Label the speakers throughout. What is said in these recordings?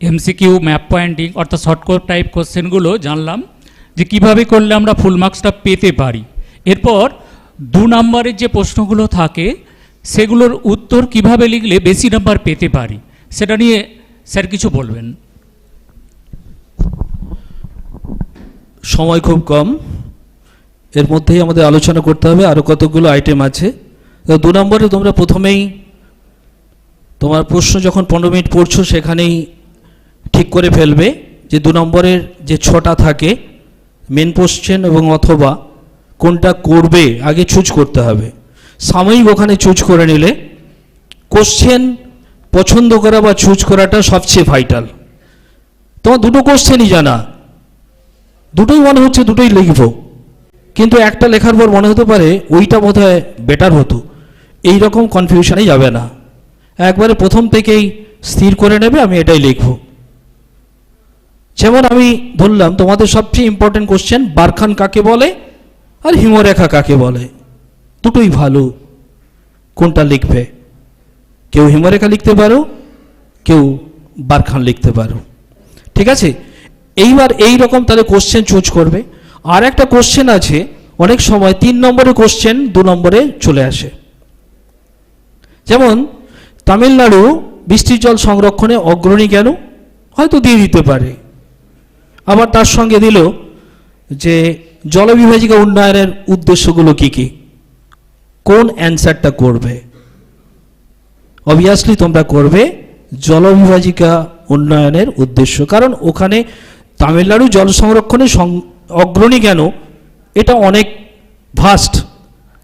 Speaker 1: MCQ map pointing অর্থাৎ shortcut type কোশ্চেনগুলো জানলাম যে কীভাবে করলে আমরা ফুল মার্কসটা পেতে পারি। এরপর দু নম্বরের যে প্রশ্নগুলো থাকে, সেগুলোর উত্তর কীভাবে লিখলে বেশি নাম্বার পেতে পারি, সেটা নিয়ে স্যার কিছু বলবেন।
Speaker 2: সময় খুব কম। এর মধ্যেই আমাদের আলোচনা করতে হবে আরও কতগুলো আইটেম আছে। দু নম্বরে তোমরা প্রথমেই তোমার প্রশ্ন যখন পনেরো মিনিট পড়ছো, সেখানেই ঠিক করে ফেলবে যে দু নম্বরের যে ছটা থাকে মেন কোশ্চেন এবং অথবা কোনটা করবে, আগে চুজ করতে হবে। সাময়িক ওখানে চুজ করে নিলে কোশ্চেন পছন্দ করা বা চুজ করাটা সবচেয়ে ভাইটাল তোমার দুটো কোশ্চেনই জানা। দুটোই মনে হচ্ছে দুটোই লিখব। কিন্তু একটা লেখার পর মনে হতে পারে, ওইটা বোধ হয় বেটার হতো। এই রকম কনফিউশনে যাবে না। একবারে প্রথম থেকেই স্থির করে নেবে, আমি এটাই লিখব। যেমন আমি ধরলাম, তোমাদের সবচেয়ে ইম্পর্টেন্ট কোশ্চেন বারখান কাকে বলে আর হিমরেখা কাকে বলে? দুটোই ভালো। কোনটা লিখবে? কেউ হিমরেখা লিখতে পারো, কেউ বারখান লিখতে পারো। ঠিক আছে? এইবার এই রকম তাহলে কোশ্চেন চুজ করবে। আর একটা কোশ্চেন আছে, অনেক সময় তিন নম্বরের কোশ্চেন দু নম্বরে চলে আসে। যেমন তামিলনাড়ু বৃষ্টির জল সংরক্ষণে অগ্রণী কেন? হয়তো দিয়ে দিতে পারে। আবার তার সঙ্গে দিল যে জলবিভাজিকা উন্নয়নের উদ্দেশ্যগুলো কি কি? কোন অ্যান্সারটা করবে? অবভিয়াসলি তোমরা করবে জলবিভাজিকা উন্নয়নের উদ্দেশ্য। কারণ ওখানে তামিলনাড়ু জল সংরক্ষণে অগ্রণী কেন? এটা অনেক ভাস্ট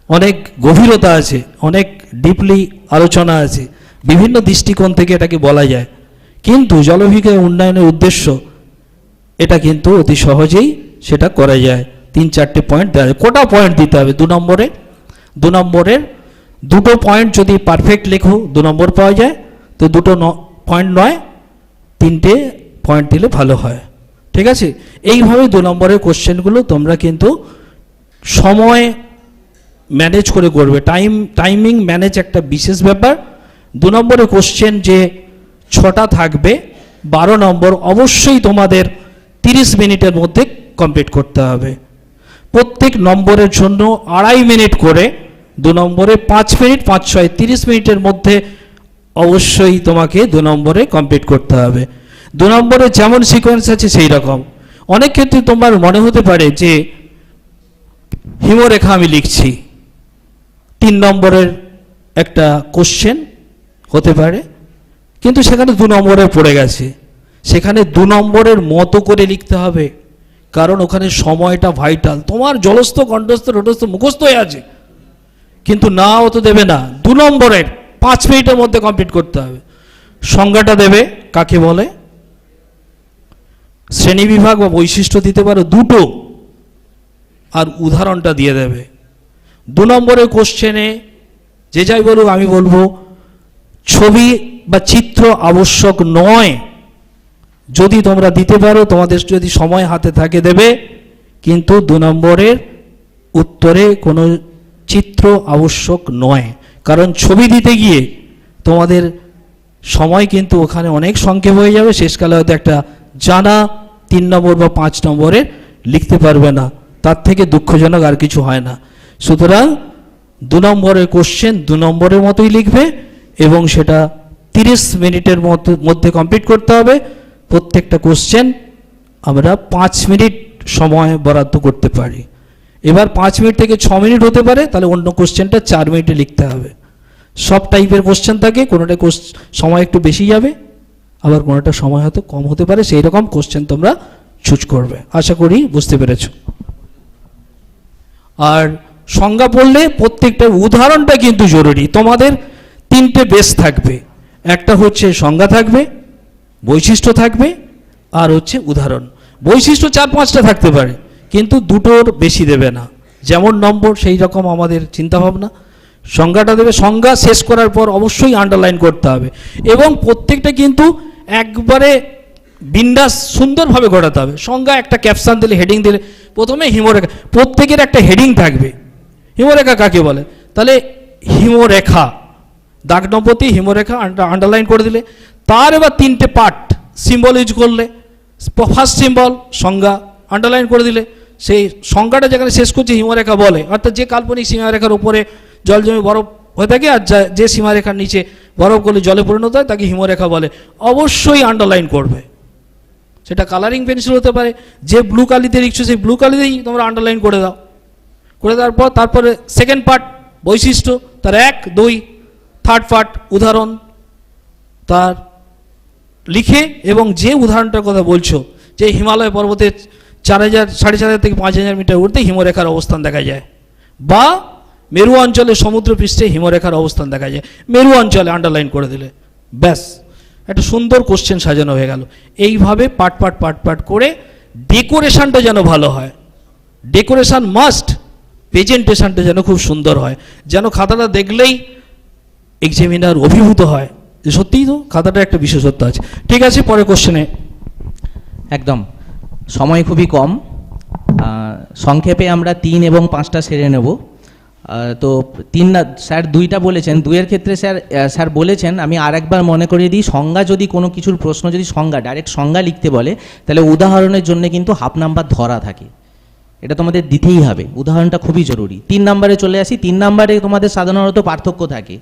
Speaker 2: অনেক গভীরতা আছে, অনেক ডিপলি আলোচনা আছে। বিভিন্ন দৃষ্টিকোণ থেকে এটাকে বলা যায়। কিন্তু জলবিভাজিকা উন্নয়নের উদ্দেশ্য, এটা কিন্তু অতি সহজেই সেটা করা যায়। তিন চারটে পয়েন্ট দেওয়া যায়। কোটা পয়েন্ট দিতে হবে? দু নম্বরে? দু নম্বরের দুটো পয়েন্ট যদি পারফেক্ট লেখো, দু নম্বর পাওয়া যায়। তো দুটো পয়েন্ট নয়, তিনটে পয়েন্ট দিলে ভালো হয়। ঠিক আছে? এইভাবে দু নম্বরের কোশ্চেনগুলো তোমরা কিন্তু সময় ম্যানেজ করে করবে। টাইম টাইমিং ম্যানেজ একটা বিশেষ ব্যাপার। দু নম্বরে কোশ্চেন যে ছটা থাকবে, বারো নম্বর অবশ্যই তোমাদের তিরিশ মিনিটের মধ্যে কমপ্লিট করতে হবে। প্রত্যেক নম্বরের জন্য আড়াই মিনিট করে, দু নম্বরে পাঁচ মিনিট, পাঁচ ছয় তিরিশ মিনিটের মধ্যে অবশ্যই তোমাকে দু নম্বরে কমপ্লিট করতে হবে। দু নম্বরে যেমন সিকোয়েন্স আছে সেই রকম। অনেক ক্ষেত্রে তোমার মনে হতে পারে যে হিমরেখা আমি লিখছি। তিন নম্বরের একটা কোশ্চেন হতে পারে। কিন্তু সেখানে দু নম্বরে পড়ে গেছে। সেখানে দু নম্বরের মতো করে লিখতে হবে। কারণ ওখানে সময়টা ভাইটাল তোমার জলস্থ কণ্ঠস্থ রোটস্থ মুখস্থ হয়ে আছে। কিন্তু না অত দেবে না। দু নম্বরের পাঁচ মিনিটের মধ্যে কমপ্লিট করতে হবে। সংজ্ঞাটা দেবে, কাকে বলে? শ্রেণীবিভাগ বা বৈশিষ্ট্য দিতে পারো দুটো। আর উদাহরণটা দিয়ে দেবে। দু নম্বরের কোশ্চেনে যে যাই বলুক, আমি বলব ছবি বা চিত্র আবশ্যক নয়। যদি তোমরা দিতে পারো, তোমাদের যদি সময় হাতে থাকে দেবে, কিন্তু দু নম্বরের উত্তরে কোনো চিত্র আবশ্যক নয়। কারণ ছবি দিতে গিয়ে তোমাদের সময় কিন্তু ওখানে অনেক সংক্ষেপ হয়ে যাবে। শেষকালে হয়তো একটা জানা তিন নম্বর বা পাঁচ নম্বরের লিখতে পারবে না। তার থেকে দুঃখজনক আর কিছু হয় না। সুতরাং দু নম্বরের কোশ্চেন দু নম্বরের মতোই লিখবে। এবং সেটা তিরিশ মিনিটের মতো মধ্যে কমপ্লিট করতে হবে। প্রত্যেকটা কোশ্চেন আমরা পাঁচ মিনিট সময় বরাদ্দ করতে পারি। এবার পাঁচ মিনিট থেকে ছ মিনিট হতে পারে, তাহলে অন্য কোশ্চেনটা চার মিনিটে লিখতে হবে। সব টাইপের কোশ্চেন থাকে, কোনোটা সময় একটু বেশি যাবে, আবার কোনোটা সময় হয়তো কম হতে পারে, সেই রকম কোশ্চেন তোমরা চুজ করবে। আশা করি বুঝতে পেরেছ। আর সংজ্ঞা পড়লে প্রত্যেকটা উদাহরণটা কিন্তু জরুরি। তোমাদের তিনটে বেস থাকবে। একটা হচ্ছে সংজ্ঞা থাকবে, বৈশিষ্ট্য থাকবে, আর হচ্ছে উদাহরণ। বৈশিষ্ট্য চার পাঁচটা থাকতে পারে, কিন্তু দুটোর বেশি দেবে না। যেমন নম্বর, সেই রকম আমাদের চিন্তাভাবনা। সংজ্ঞাটা দেবে, সংজ্ঞা শেষ করার পর অবশ্যই আন্ডারলাইন করতে হবে। এবং প্রত্যেকটা কিন্তু একবারে বিন্দাস সুন্দরভাবে ঘটাতে হবে। সংজ্ঞা একটা ক্যাপশান দিলে হেডিং দিলে, প্রথমে হিমরেখা, প্রত্যেকের একটা হেডিং থাকবে। হিমরেখা কাকে বলে? তাহলে হিমরেখা। দাগ নম্বরটি হিমরেখা আন্ডারলাইন করে দিলে। তার এবার তিনটে পার্ট সিম্বল ইউজ করলে। ফার্স্ট সিম্বল সংজ্ঞা আন্ডারলাইন করে দিলে। সেই সংজ্ঞাটা যেখানে শেষ করছে, হিমরেখা বলে। অর্থাৎ যে কাল্পনিক সীমারেখার উপরে জল জমে বরফ হয়ে থাকে আর যে সীমারেখার নিচে বরফগুলি জলে পরিণত হয়, তাকে হিমরেখা বলে। অবশ্যই আন্ডারলাইন করবে। সেটা কালারিং পেন্সিল হতে পারে। যে ব্লু কালিতে লিখছো, সেই ব্লু কালিতেই তোমরা আন্ডারলাইন করে দাও। করে দেওয়ার পর তারপরে সেকেন্ড পার্ট বৈশিষ্ট্য, তার এক, দুই পার্ট উদাহরণ তার লিখে এবং যে উদাহরণটার কথা বলছো, যে হিমালয় পর্বতে চার হাজার, সাড়ে চার হাজার থেকে পাঁচ হাজার মিটার উঠতে হিমরেখার অবস্থান দেখা যায় বা মেরু অঞ্চলে সমুদ্রপৃষ্ঠে হিমরেখার অবস্থান দেখা যায়। মেরু অঞ্চলে আন্ডারলাইন করে দিলে। ব্যাস, একটা সুন্দর কোশ্চেন সাজানো হয়ে গেল। এইভাবে পাট পাট পাট পাট করে ডেকোরেশনটা যেন ভালো হয়। ডেকোরেশন মাস্ট প্রেজেন্টেশনটা যেন খুব সুন্দর হয়। যেন খাতাটা দেখলেই এক্সামিনার অভিভূত হয়। যে সত্যিই তো খাতাটা একটা বিশেষত্ব আছে। ঠিক আছে পরে কোশ্চেনে
Speaker 3: একদম। সময় খুবই কম। সংক্ষেপে আমরা তিন এবং পাঁচটা সেরে নেব। তো তিন না, স্যার দুইটা বলেছেন। দুইয়ের ক্ষেত্রে স্যার স্যার বলেছেন, আমি আরেকবার মনে করিয়ে দিই, সংজ্ঞা যদি কোনো কিছুর প্রশ্ন, যদি সংজ্ঞা ডাইরেক্ট সংজ্ঞা লিখতে বলে, তাহলে উদাহরণের জন্য কিন্তু হাফ নাম্বার ধরা থাকে। এটা তোমাদের দিতেই হবে। উদাহরণটা খুবই জরুরি। তিন নম্বরে চলে আসি। তিন নম্বরে তোমাদের সাধারণত পার্থক্য থাকে।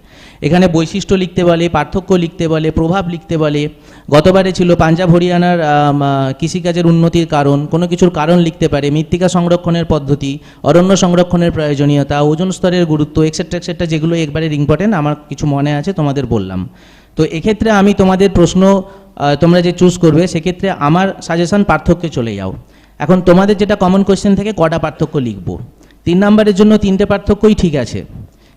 Speaker 3: এখানে বৈশিষ্ট্য লিখতে বলে, পার্থক্য লিখতে বলে, প্রভাব লিখতে বলে। গতবারে ছিল পাঞ্জাব, হরিয়ানার কৃষিকাজের উন্নতির কারণ। কোনো কিছুর কারণ লিখতে পারে। মৃত্তিকা সংরক্ষণের পদ্ধতি, অরণ্য সংরক্ষণের প্রয়োজনীয়তা, ওজন স্তরের গুরুত্ব এক্সেট্রা এক্সেট্রা যেগুলো একবারে ইম্পর্টেন্ট আমার কিছু মনে আছে, তোমাদের বললাম। তো এক্ষেত্রে আমি তোমাদের প্রশ্ন তোমরা যে চুজ করবে, সেক্ষেত্রে আমার সাজেশন পার্থক্যে চলে যাও। এখন তোমাদের যেটা কমন কোয়েশ্চেন থেকে কটা পার্থক্য লিখব? তিন নম্বরের জন্য তিনটে পার্থক্যই ঠিক আছে,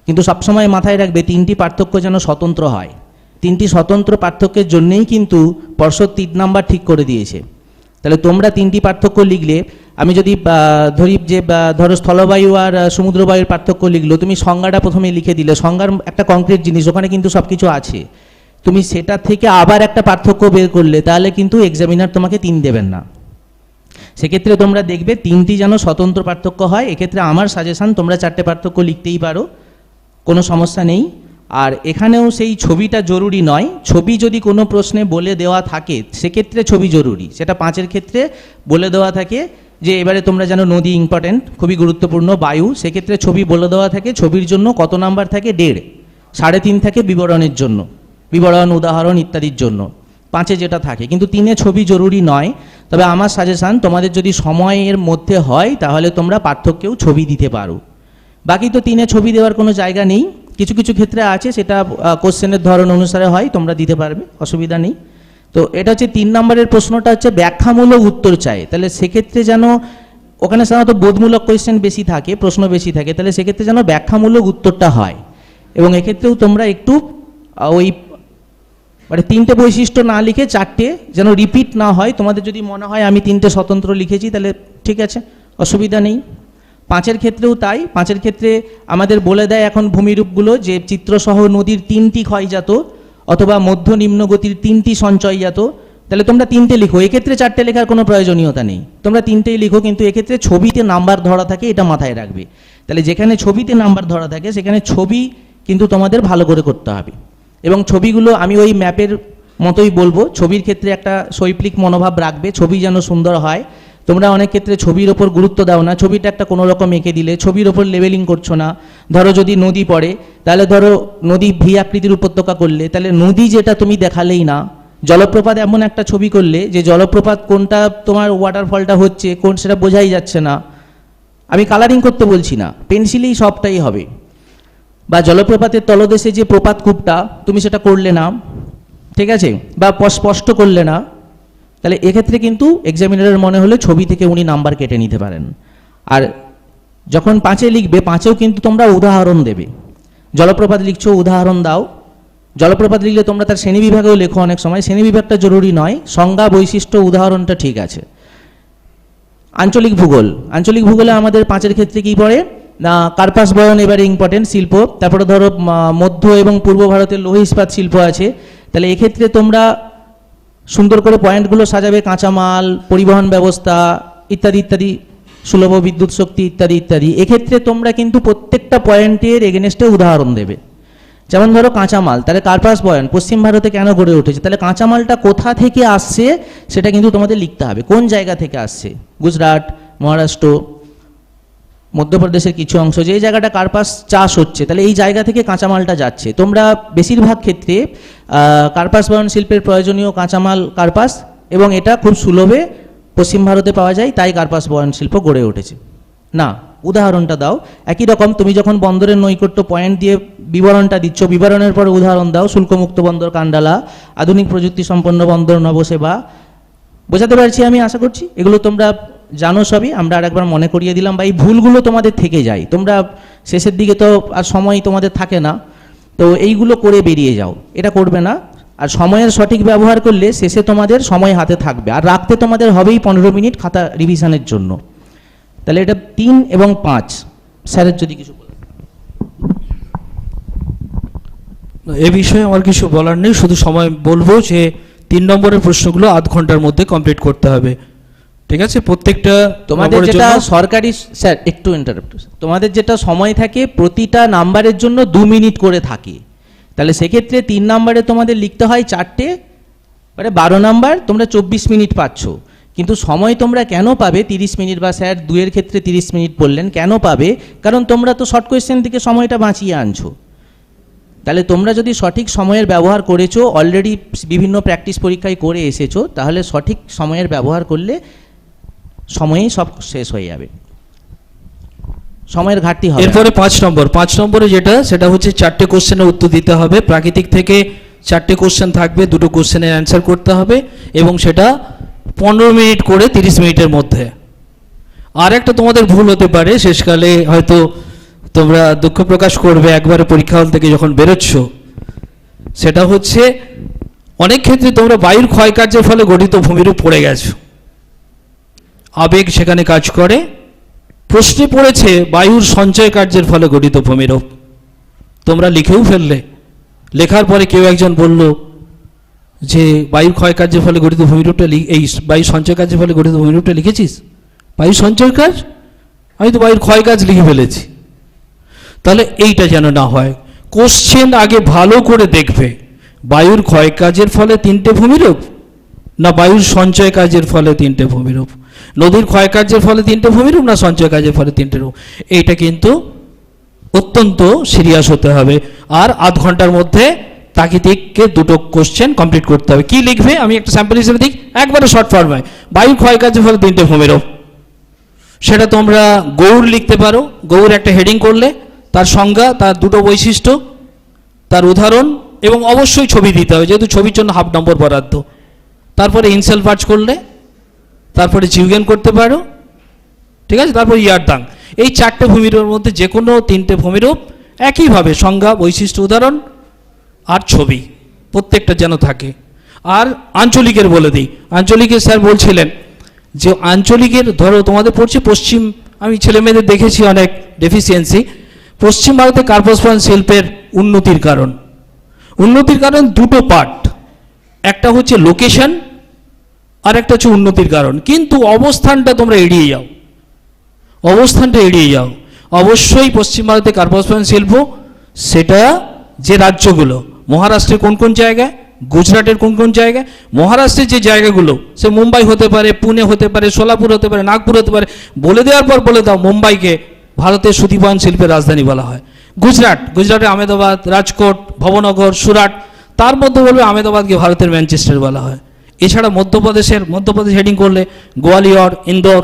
Speaker 3: কিন্তু সবসময় মাথায় রাখবে তিনটি পার্থক্য যেন স্বতন্ত্র হয়। তিনটি স্বতন্ত্র পার্থক্যের জন্যেই কিন্তু পর্ষদ তিন নাম্বার ঠিক করে দিয়েছে। তাহলে তোমরা তিনটি পার্থক্য লিখলে, আমি যদি ধরি যে ধরো স্থলবায়ু আর সমুদ্রবায়ুর পার্থক্য লিখলো, তুমি সংজ্ঞাটা প্রথমে লিখে দিলে, সংজ্ঞার একটা কংক্রিট জিনিস, ওখানে কিন্তু সব কিছু আছে। তুমি সেটা থেকে আবার একটা পার্থক্য বের করলে, তাহলে কিন্তু এক্সামিনার তোমাকে তিন দেবেন না। সেক্ষেত্রে তোমরা দেখবে তিনটি যেন স্বতন্ত্র পার্থক্য হয়। এক্ষেত্রে আমার সাজেশন তোমরা চারটে পার্থক্য লিখতেই পারো। কোনো সমস্যা নেই। আর এখানেও সেই ছবিটা জরুরি নয়। ছবি যদি কোনো প্রশ্নে বলে দেওয়া থাকে, সেক্ষেত্রে ছবি জরুরি। সেটা পাঁচের ক্ষেত্রে বলে দেওয়া থাকে যে, এবারে তোমরা জানো নদী ইম্পর্টেন্ট খুবই গুরুত্বপূর্ণ, বায়ু। সেক্ষেত্রে ছবি বলে দেওয়া থাকে ছবির জন্য কত নাম্বার থাকে? দেড়। সাড়ে তিন থাকে বিবরণের জন্য। বিবরণ, উদাহরণ ইত্যাদির জন্য। পাঁচে যেটা থাকে। কিন্তু তিনে ছবি জরুরি নয়। তবে আমার সাজেশান তোমাদের যদি সময়ের মধ্যে হয়, তাহলে তোমরা পার্থক্যেও ছবি দিতে পারো। বাকি তো তিনে ছবি দেওয়ার কোনো জায়গা নেই। কিছু কিছু ক্ষেত্রে আছে, সেটা কোশ্চেনের ধরন অনুসারে হয়, তোমরা দিতে পারবে, অসুবিধা নেই। তো এটা হচ্ছে তিন নম্বরের প্রশ্নটা হচ্ছে, ব্যাখ্যামূলক উত্তর চাই। তাহলে সেক্ষেত্রে যেন, ওখানে সাধারণত বোধমূলক কোয়েশ্চেন বেশি থাকে, প্রশ্ন বেশি থাকে, তাহলে সেক্ষেত্রে যেন ব্যাখ্যামূলক উত্তরটা হয়। এবং এক্ষেত্রেও তোমরা একটু ওই মানে তিনটে বৈশিষ্ট্য না লিখে চারটে যেন রিপিট না হয়। তোমাদের যদি মনে হয় আমি তিনটে স্বতন্ত্র লিখেছি, তাহলে ঠিক আছে, অসুবিধা নেই। পাঁচের ক্ষেত্রেও তাই। পাঁচের ক্ষেত্রে আমাদের বলে দেয় এখন ভূমিরূপগুলো যে চিত্রসহ নদীর তিনটি ক্ষয়জাত অথবা মধ্য নিম্ন গতির তিনটি সঞ্চয়জাত। তাহলে তোমরা তিনটে লিখো। এক্ষেত্রে চারটে লেখার কোনো প্রয়োজনীয়তা নেই। তোমরা তিনটেই লিখো, কিন্তু এক্ষেত্রে ছবিতে নাম্বার ধরা থাকে, এটা মাথায় রাখবে। তাহলে যেখানে ছবিতে নাম্বার ধরা থাকে, সেখানে ছবি কিন্তু তোমাদের ভালো করে করতে হবে। এবং ছবিগুলো আমি ওই ম্যাপের মতোই বলব। ছবির ক্ষেত্রে একটা শৈল্পিক মনোভাব রাখবে, ছবি যেন সুন্দর হয়। তোমরা অনেক ক্ষেত্রে ছবির ওপর গুরুত্ব দাও না, ছবিটা একটা কোনো রকম এঁকে দিলে, ছবির ওপর লেভেলিং করছ না। ধরো যদি নদী পড়ে, তাহলে ধরো নদী ভি আকৃতির উপত্যকা করলে, তাহলে নদী যেটা তুমি দেখালেই না। জলপ্রপাত এমন একটা ছবি করলে যে জলপ্রপাত কোনটা তোমার ওয়াটারফলটা হচ্ছে, কোন সেটা বোঝাই যাচ্ছে না। আমি কালারিং করতে বলছি না পেন্সিলেই সবটাই হবে। বা জলপ্রপাতের তলদেশে যে প্রপাত কূপটা, তুমি সেটা করলে না, ঠিক আছে? বা স্পষ্ট করলে না, তাহলে এক্ষেত্রে কিন্তু এক্সামিনারের মনে হলে ছবি থেকে উনি নাম্বার কেটে নিতে পারেন। আর যখন পাঁচে লিখবে, পাঁচেও কিন্তু তোমরা উদাহরণ দেবে। জলপ্রপাত লিখছো, উদাহরণ দাও। জলপ্রপাত লিখলে তোমরা তার শ্রেণীবিভাগেও লেখো অনেক সময়। শ্রেণীবিভাগটা জরুরি নয়, সংজ্ঞা, বৈশিষ্ট্য, উদাহরণটা ঠিক আছে। আঞ্চলিক ভূগোল, আঞ্চলিক ভূগোলে আমাদের পাঁচের ক্ষেত্রে কি পড়ে? কার্পাস বয়ন এবারে ইম্পর্টেন্ট শিল্প। তারপরে ধরো মধ্য এবং পূর্ব ভারতের লৌহ ইস্পাত শিল্প আছে। তাহলে এক্ষেত্রে তোমরা সুন্দর করে পয়েন্টগুলো সাজাবে, কাঁচামাল, পরিবহন ব্যবস্থা, ইত্যাদি ইত্যাদি, সুলভ বিদ্যুৎ শক্তি, ইত্যাদি ইত্যাদি। এক্ষেত্রে তোমরা কিন্তু প্রত্যেকটা পয়েন্টের এগেনস্টে উদাহরণ দেবে। যেমন ধরো, কাঁচামাল। তাহলে কার্পাস বয়ন পশ্চিম ভারতে কেন গড়ে উঠেছে? তাহলে কাঁচামালটা কোথা থেকে আসছে, সেটা কিন্তু তোমাদের লিখতে হবে। কোন জায়গা থেকে আসছে? গুজরাট, মহারাষ্ট্র মধ্যপ্রদেশের কিছু অংশ যে জায়গাটা কার্পাস চাষ হচ্ছে, তাহলে এই জায়গা থেকে কাঁচামালটা যাচ্ছে। তোমরা বেশিরভাগ ক্ষেত্রে কার্পাস বয়ন শিল্পের প্রয়োজনীয় কাঁচামাল কার্পাস এবং এটা খুব সুলভে পশ্চিম ভারতে পাওয়া যায়, তাই কার্পাস বয়ন শিল্প গড়ে উঠেছে। না, উদাহরণটা দাও। একই রকম তুমি যখন বন্দরের নৈকট্য পয়েন্ট দিয়ে বিবরণটা দিচ্ছ, বিবরণের পরে উদাহরণ দাও, শুল্কমুক্ত বন্দর কান্ডালা, আধুনিক প্রযুক্তি সম্পন্ন বন্দর নবসেবা। বোঝাতে পারছি আমি আশা করছি? এগুলো তোমরা জানো সবই? আমরা আর একবার মনে করিয়ে দিলাম বা এই ভুলগুলো তোমাদের থেকে যায়। তোমরা শেষের দিকে তো আর সময় তোমাদের থাকে না। তো এইগুলো করে বেরিয়ে যাও। এটা করবে না। আর সময়ের সঠিক ব্যবহার করলে শেষে তোমাদের সময় হাতে থাকবে। আর রাখতে তোমাদের হবেই পনেরো মিনিট খাতা রিভিশনের জন্য। তাহলে এটা তিন এবং পাঁচ। স্যারের যদি কিছু।
Speaker 2: এ বিষয়ে আমার কিছু বলার নেই। শুধু সময় বলব যে তিন নম্বরের প্রশ্নগুলো আধ ঘণ্টার মধ্যে কমপ্লিট করতে হবে। ঠিক আছে? প্রত্যেকটা
Speaker 3: তোমাদের যেটা সরকারি স্যার একটু ইন্টারাপ্ট তোমাদের যেটা সময় থাকে প্রতিটা নাম্বারের জন্য দু মিনিট করে থাকে। তাহলে সেক্ষেত্রে তিন নাম্বারে তোমাদের লিখতে হয় চারটে মানে বারো নাম্বার তোমরা চব্বিশ মিনিট পাচ্ছ। কিন্তু সময় তোমরা কেন পাবে? তিরিশ মিনিট বা স্যার দুয়ের ক্ষেত্রে তিরিশ মিনিট বললেন কেন পাবে? কারণ তোমরা তো শর্ট কোয়েশ্চেন থেকে সময়টা বাঁচিয়ে আনছো। তাহলে তোমরা যদি সঠিক সময়ের ব্যবহার করেছ অলরেডি বিভিন্ন প্র্যাকটিস পরীক্ষায় করে এসেছ তাহলে সঠিক সময়ের ব্যবহার করলে সময়েই সব শেষ হয়ে যাবে। সময়ের ঘাটতি হবে
Speaker 2: এরপরে পাঁচ নম্বর। পাঁচ নম্বরে যেটা, সেটা হচ্ছে চারটে কোশ্চেনের উত্তর দিতে হবে। প্রাকৃতিক থেকে চারটে কোশ্চেন থাকবে, দুটো কোশ্চেনের অ্যান্সার করতে হবে এবং সেটা পনেরো মিনিট করে তিরিশ মিনিটের মধ্যে। আর একটা তোমাদের ভুল হতে পারে, শেষকালে হয়তো তোমরা দুঃখ প্রকাশ করবে একবারে পরীক্ষা হল থেকে যখন বেরোচ্ছ। সেটা হচ্ছে, অনেক ক্ষেত্রে তোমরা বায়ুর ক্ষয়কার্যের ফলে গঠিত ভূমিরূপ পড়ে গেছো। আবেগ সেখানে কাজ করে। প্রশ্নে পড়েছে, বায়ুর সঞ্চয় কার্যের ফলে গঠিত ভূমিরূপ। তোমরা লিখেও ফেললে। লেখার পরে কেউ একজন বলল যে বায়ুর ক্ষয় কার্যের ফলে গঠিত ভূমিরূপটা এই বায়ু সঞ্চয় কার্যের ফলে গঠিত ভূমিরূপটা লিখেছিস? বায়ু সঞ্চয় কাজ? আমি তো বায়ুর ক্ষয় কাজ লিখে ফেলেছি। তাহলে এইটা যেন না হয়। কোশ্চেন আগে ভালো করে দেখবে। বায়ুর ক্ষয় কাজের ফলে তিনটে ভূমিরূপ? না বায়ুর সঞ্চয় কাজের ফলে তিনটে ভূমিরূপ? নদীর ক্ষয় কার্যের ফলে তিনটে ভূমিরূপ না সঞ্চয় কাজের ফলে তিনটে রূপ? এইটা কিন্তু অত্যন্ত সিরিয়াস হতে হবে। আর আধ ঘণ্টার মধ্যে তাকিতিককে দুটো কোশ্চেন কমপ্লিট করতে হবে। কি লিখবে? আমি একটা স্যাম্পল হিসেবে দিই। একবারে শর্ট ফর্মায় বায়ু ক্ষয় কার্যের ফলে তিনটে ভূমিরূপ সেটা তোমরা গৌর লিখতে পারো। গৌর একটা হেডিং করলে তার সংজ্ঞা, তার দুটো বৈশিষ্ট্য, তার উদাহরণ এবং অবশ্যই ছবি দিতে হবে। যেহেতু ছবির জন্য হাফ নম্বর বরাদ্দ। তারপরে ইনসেল পাঁচ করলে তারপরে জিউগেন করতে পারো। ঠিক আছে? তারপর ইয়ারদাং। এই চারটে ভূমিরূপের মধ্যে যে কোনো তিনটে ভূমিরূপ একইভাবে সংজ্ঞা, বৈশিষ্ট্য, উদাহরণ আর ছবি প্রত্যেকটা যেন থাকে। আর আঞ্চলিকের বলে দিই। আঞ্চলিকের স্যার বলছিলেন যে, আঞ্চলিকের ধরো, তোমাদের পড়ছে পশ্চিম, আমি ছেলে মেয়েদের দেখেছি অনেক ডেফিসিয়েন্সি পশ্চিম ভারতে কার্পসপান শিল্পের উন্নতির কারণ। উন্নতির কারণ দুটো পার্ট একটা হচ্ছে লোকেশন আর একটা হচ্ছে উন্নতির কারণ। কিন্তু অবস্থানটা তোমরা এড়িয়ে যাও। অবস্থানটা এড়িয়ে যাও। অবশ্যই পশ্চিম ভারতে কার্পসপান শিল্প, সেটা যে রাজ্যগুলো, মহারাষ্ট্রের কোন কোন জায়গায়, গুজরাটের কোন কোন জায়গায়, মহারাষ্ট্রের যে জায়গাগুলো, সে মুম্বাই হতে পারে, পুনে হতে পারে, সোলাপুর হতে পারে, নাগপুর হতে পারে, বলে দেওয়ার পর বলে দাও মুম্বাইকে ভারতের সুদীপায়ন শিল্পের রাজধানী বলা হয়। গুজরাট, গুজরাটে আহমেদাবাদ, রাজকোট, ভবনগর, সুরাট, তার মধ্যে বলবে আহমেদাবাদকে ভারতের ম্যানচেস্টার বলা হয়। এছাড়া মধ্যপ্রদেশের, মধ্যপ্রদেশ হেডিং করলে গোয়ালিয়র, ইন্দোর,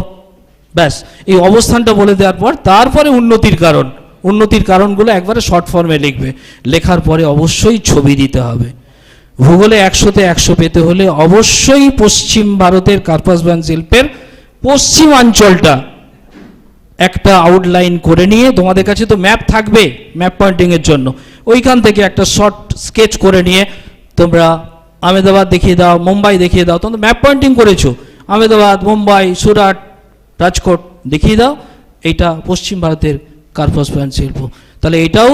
Speaker 2: ব্যাস, এই অবস্থানটা বলে দেওয়ার পর তারপরে উন্নতির কারণ, উন্নতির কারণগুলো একবারে শর্ট ফর্মে লিখবে। লেখার পরে অবশ্যই ছবি দিতে হবে। ভূগোলে একশোতে একশো পেতে হলে অবশ্যই পশ্চিম ভারতের কার্পাস ব্যান শিল্পের পশ্চিমাঞ্চলটা একটা আউটলাইন করে নিয়ে, তোমাদের কাছে তো ম্যাপ থাকবে ম্যাপ পয়েন্টিংয়ের জন্য, ওইখান থেকে একটা শর্ট স্কেচ করে নিয়ে তোমরা আহমেদাবাদ দেখিয়ে দাও, মুম্বাই দেখিয়ে দাও তোমরা ম্যাপ পয়েন্টিং করেছ। আহমেদাবাদ, মুম্বাই, সুরাট, রাজকোট দেখিয়ে দাও এটা পশ্চিম ভারতের কার্পসপ্যান শিল্প। তাহলে এটাও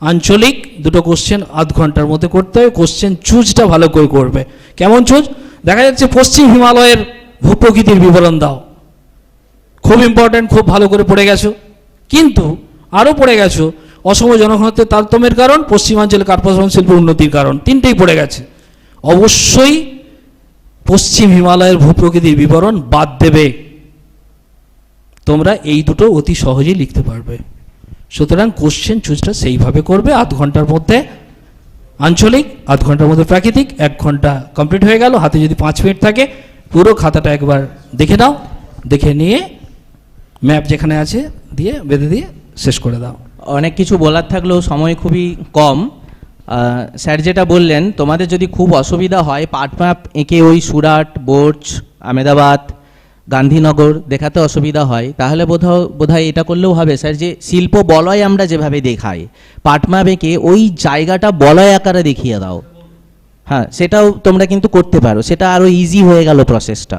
Speaker 2: আঞ্চলিক দুটো কোশ্চেন আধ ঘণ্টার মধ্যে করতে হবে কোশ্চেন চুজটা ভালো করে করবে। কেমন চুজ দেখা যাচ্ছে পশ্চিম হিমালয়ের ভূপ্রকৃতির বিবরণ দাও। খুব ইম্পর্ট্যান্ট খুব ভালো করে পড়ে গেছো। কিন্তু আরও পড়ে গেছো, অসম জনঘনত্বের তারতম্যের কারণ, পশ্চিমাঞ্চলের পশ্চিমাঞ্চলে কার্পাসবন শিল্পের উন্নতির কারণ, তিনটেই পড়ে গেছে। অবশ্যই পশ্চিম হিমালয়ের ভূপ্রকৃতির বিবরণ বাদ দেবে। তোমরা এই দুটো অতি সহজেই লিখতে পারবে। সুতরাং কোশ্চেন চুজটা সেইভাবে করবে, আধ ঘণ্টার মধ্যে আঞ্চলিক, আধ ঘণ্টার মধ্যে প্রাকৃতিক, এক ঘণ্টা কমপ্লিট হয়ে গেল। হাতে যদি পাঁচ মিনিট থাকে, পুরো খাতাটা একবার দেখে নাও, দেখে নিয়ে ম্যাপ যেখানে আছে, দিয়ে বেঁধে দিয়ে শেষ করে দাও।
Speaker 3: অনেক কিছু বলার থাকলেও সময় খুবই কম। স্যার যেটা বললেন, তোমাদের যদি খুব অসুবিধা হয়, পাট এঁকে ওই সুরাট বোর্জ আমেদাবাদ গান্ধীনগর দেখাতে অসুবিধা হয়, তাহলে বোধহয় বোধহয় এটা করলেও হবে। স্যার, যে শিল্প বলয় আমরা যেভাবে দেখাই, পাট ম্যাপ এঁকে ওই জায়গাটা বলয় আকারে দেখিয়ে দাও। হ্যাঁ সেটাও তোমরা কিন্তু করতে পারো। সেটা আরও ইজি হয়ে গেল প্রসেসটা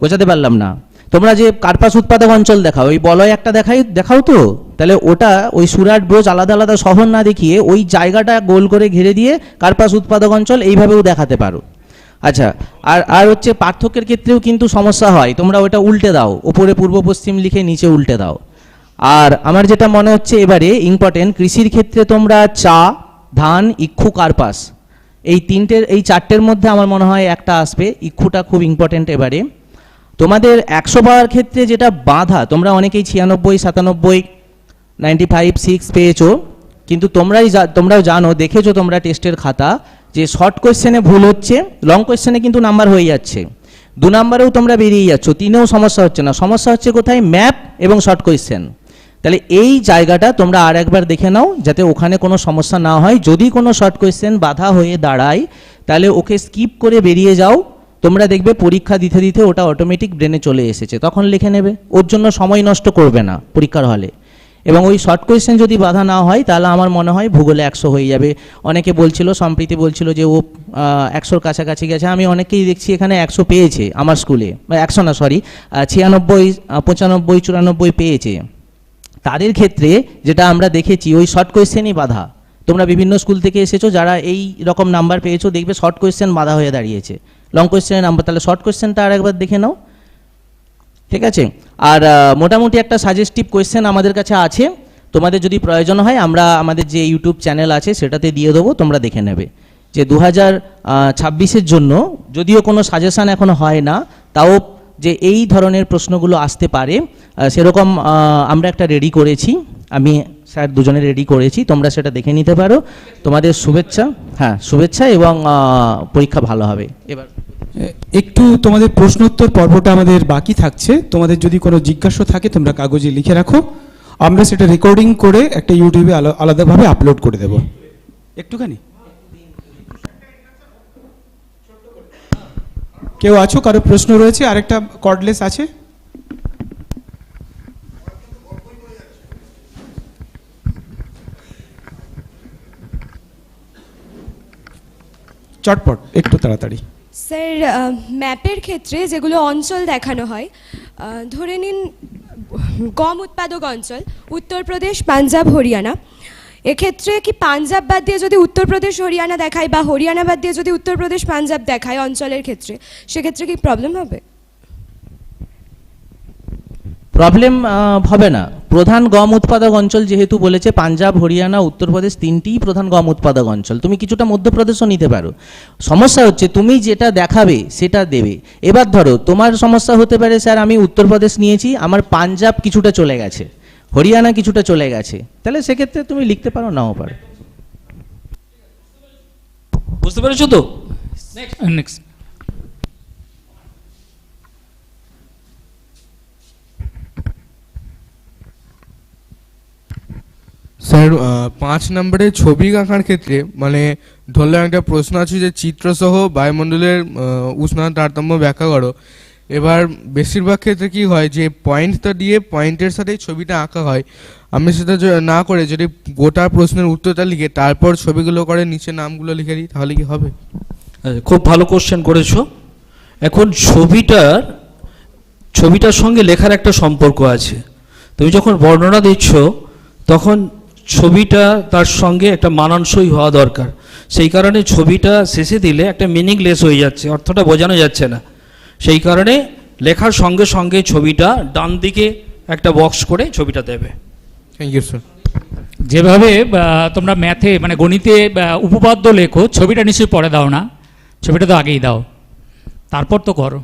Speaker 3: বোঝাতে পারলাম না? তোমরা যে কার্পাস উৎপাদক অঞ্চল দেখাও, ওই বলয় একটা দেখাই, দেখাও তো? তাহলে ওটা ওই সুরাট ব্রোজ আলাদা আলাদা শহর না দেখিয়ে ওই জায়গাটা গোল করে ঘিরে দিয়ে কার্পাস উৎপাদক অঞ্চল এইভাবেও দেখাতে পারো। আচ্ছা আর আর হচ্ছে পার্থক্যের ক্ষেত্রেও কিন্তু সমস্যা হয়। তোমরা ওটা উল্টে দাও ওপরে পূর্ব পশ্চিম লিখে নিচে উল্টে দাও। আর আমার যেটা মনে হচ্ছে এবারে ইম্পর্টেন্ট কৃষির ক্ষেত্রে তোমরা চা, ধান, ইক্ষু, কার্পাস, এই তিনটের, এই চারটের মধ্যে আমার মনে হয় একটা আসবে। ইক্ষুটা খুব ইম্পর্টেন্ট এবারে। তোমাদের একশো পাওয়ার ক্ষেত্রে যেটা বাধা, তোমরা অনেকেই ছিয়ানব্বই, সাতানব্বই নাইনটি ফাইভ সিক্স পেয়েছ, কিন্তু তোমরাই তোমরাও জানো, দেখেছ তোমরা টেস্টের খাতা, যে শর্ট কোয়েশ্চেনে ভুল হচ্ছে লং কোয়েশ্চেনে কিন্তু নাম্বার হয়ে যাচ্ছে। দু নাম্বারেও তোমরা বেরিয়ে যাচ্ছ, তিনেও সমস্যা হচ্ছে না। সমস্যা হচ্ছে কোথায়? ম্যাপ এবং শর্ট কোয়েশ্চেন তাহলে এই জায়গাটা তোমরা আর একবার দেখে নাও, যাতে ওখানে কোনো সমস্যা না হয়। যদি কোনো শর্ট কোয়েশ্চেন বাধা হয়ে দাঁড়ায়, তাহলে ওকে স্কিপ করে বেরিয়ে যাও। তোমরা দেখবে পরীক্ষা দিতে দিতে ওটা অটোমেটিক ব্রেনে চলে এসেছে। তখন লিখে নেবে, ওর জন্য সময় নষ্ট করবে না পরীক্ষার হলে। এবং ওই শর্ট কোয়েশ্চেন যদি বাধা না হয়, তাহলে আমার মনে হয় ভূগোলে একশো হয়ে যাবে। অনেকে বলছিল, সম্প্রীতি বলছিল যে ও একশোর কাছাকাছি গেছে। আমি অনেকেই দেখছি এখানে একশো পেয়েছে আমার স্কুলে বা একশো না সরি ছিয়ানব্বই পঁচানব্বই, চুরানব্বই পেয়েছে। তাদের ক্ষেত্রে যেটা আমরা দেখেছি, ওই শর্ট কোয়েশ্চেনই বাধা। তোমরা বিভিন্ন স্কুল থেকে এসেছ, যারা এই রকম নাম্বার পেয়েছ, দেখবে শর্ট কোয়েশ্চেন বাধা হয়ে দাঁড়িয়েছে। লং কোয়েশ্চেনের নাম্বার তাহলে শর্ট কোয়েশ্চেনটা আর একবার দেখে নাও। ঠিক আছে? আর মোটামুটি একটা সাজেস্টিভ কোয়েশ্চেন আমাদের কাছে আছে। তোমাদের যদি প্রয়োজন হয়, আমরা আমাদের যে ইউটিউব চ্যানেল আছে, সেটাতে দিয়ে দেবো, তোমরা দেখে নেবে। যে দু হাজার ছাব্বিশের জন্য যদিও কোনো সাজেশান এখনও হয় না, তাও যে এই ধরনের প্রশ্নগুলো আসতে পারে সেরকম আমরা একটা রেডি করেছি। আমি স্যার দুজনে রেডি করেছি, তোমরা সেটা দেখে নিতে পারো। তোমাদের শুভেচ্ছা হ্যাঁ শুভেচ্ছা এবং পরীক্ষা ভালো হবে। এবার
Speaker 4: একটু তোমাদের প্রশ্নোত্তর পর্বটা আমাদের বাকি থাকছে। তোমাদের যদি কোনো জিজ্ঞাসা থাকে, তোমরা কাগজে লিখে রাখো। আমরা সেটা রেকর্ডিং করে একটা ইউটিউবে আলা- আলাদাভাবে আপলোড করে দেব। একটুখানি। কেউ আছো? কারও প্রশ্ন রয়েছে? আরেকটা কর্ডলেস আছে? চটপট একটু তাড়াতাড়ি।
Speaker 5: স্যার ম্যাপের ক্ষেত্রে যেগুলো অঞ্চল দেখানো হয় ধরে নিন গম উৎপাদক অঞ্চল উত্তরপ্রদেশ পাঞ্জাব হরিয়ানা। এক্ষেত্রে কি পাঞ্জাব বাদ দিয়ে যদি উত্তরপ্রদেশ হরিয়ানা দেখায় বা হরিয়ানা বাদ দিয়ে যদি উত্তরপ্রদেশ পাঞ্জাব দেখায় অঞ্চলের ক্ষেত্রে সেক্ষেত্রে কি প্রবলেম হবে?
Speaker 3: প্রবলেম হবে না। প্রধান গম উৎপাদক অঞ্চল যেহেতু বলেছে পাঞ্জাব হরিয়ানা উত্তরপ্রদেশ তিনটিই প্রধান গম উৎপাদক অঞ্চল। তুমি কিছুটা মধ্যপ্রদেশও নিতে পারো। সমস্যা হচ্ছে তুমি যেটা দেখাবে সেটা দেবে। এবার ধরো তোমার সমস্যা হতে পারে স্যার আমি উত্তরপ্রদেশ নিয়েছি আমার পাঞ্জাব কিছুটা চলে গেছে হরিয়ানা কিছুটা চলে গেছে। তাহলে সেক্ষেত্রে তুমি লিখতে পারো নাও পারো।
Speaker 2: বুঝতে পেরেছ তো?
Speaker 1: নেক্সট
Speaker 6: স্যার পাঁচ নম্বরে ছবি আঁকার ক্ষেত্রে মানে ধরলাম একটা প্রশ্ন আছে যে চিত্রসহ বায়ুমণ্ডলের উষ্ণতা তারতম্য ব্যাখ্যা করো। এবার বেশিরভাগ ক্ষেত্রে কি হয় যে পয়েন্টটা দিয়ে পয়েন্টের সাথেই ছবিটা আঁকা হয়। আমি সেটা না করে যদি গোটা প্রশ্নের উত্তরটা লিখে তারপর ছবিগুলো করে নিচে নামগুলো লিখে দিই তাহলে কি হবে?
Speaker 2: আচ্ছা, খুব ভালো কোশ্চেন করেছ। এখন ছবিটার ছবিটার সঙ্গে লেখার একটা সম্পর্ক আছে। তুমি যখন বর্ণনা দিচ্ছ তখন ছবিটা তার সঙ্গে একটা মানানসই হওয়া দরকার। সেই কারণে ছবিটা শেষে দিলে একটা মিনিংলেস হয়ে যাচ্ছে অর্থটা বোঝানো যাচ্ছে না। সেই কারণে লেখার সঙ্গে সঙ্গে ছবিটা ডান দিকে একটা বক্স করে ছবিটা দেবে।
Speaker 6: থ্যাংক ইউ স্যার
Speaker 1: যেভাবে তোমরা ম্যাথে মানে গণিতে উপপাদ্য লেখো ছবিটা নিশ্চয়ই পরে দাও না। ছবিটা তো আগেই দাও। তারপর তো করো।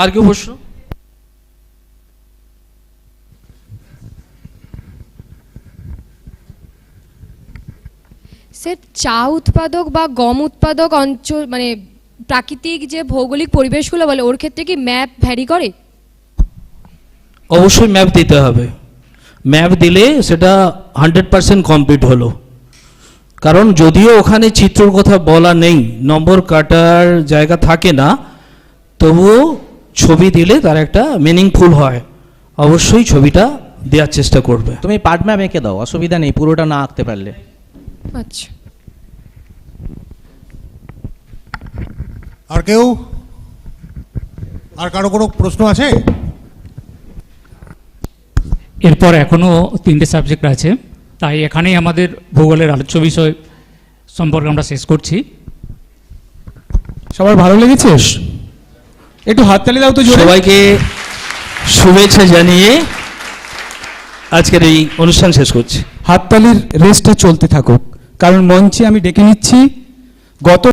Speaker 2: আর কেউ প্রশ্ন?
Speaker 7: স্যার চা উৎপাদক বা গম উৎপাদক অঞ্চল মানে প্রাকৃতিক যে ভৌগোলিক পরিবেশগুলো বলে ওর ক্ষেত্রে কি ম্যাপ ভ্যারি করে?
Speaker 2: অবশ্যই ম্যাপ দিতে হবে। ম্যাপ দিলে সেটা হান্ড্রেড পার্সেন্ট কমপ্লিট হলো। কারণ যদিও ওখানে চিত্রর কথা বলা নেই নম্বর কাটার জায়গা থাকে না তবুও ছবি দিলে তার একটা মিনিংফুল হয়। অবশ্যই ছবিটা দেওয়ার চেষ্টা করবে।
Speaker 3: তুমি পার্ট ম্যাপ এঁকে দাও অসুবিধা নেই পুরোটা না আঁকতে পারলে।
Speaker 7: আচ্ছা।
Speaker 8: আর কেউ? আর কারও কোনো প্রশ্ন আছে?
Speaker 1: এরপর এখনও তিনটে সাবজেক্ট আছে। তাই এখানেই আমাদের ভূগোলের আলোচ্য বিষয় সম্পর্কে আমরা শেষ করছি।
Speaker 4: সবার ভালো লেগেছে? একটু হাততালি দাও তো
Speaker 2: সবাইকে শুভেচ্ছা জানিয়ে আজকের এই অনুষ্ঠান শেষ করছি।
Speaker 4: হাততালির রেসটা চলতে থাকুক। কারণ মঞ্চে আমি ডেকে নিচ্ছি গত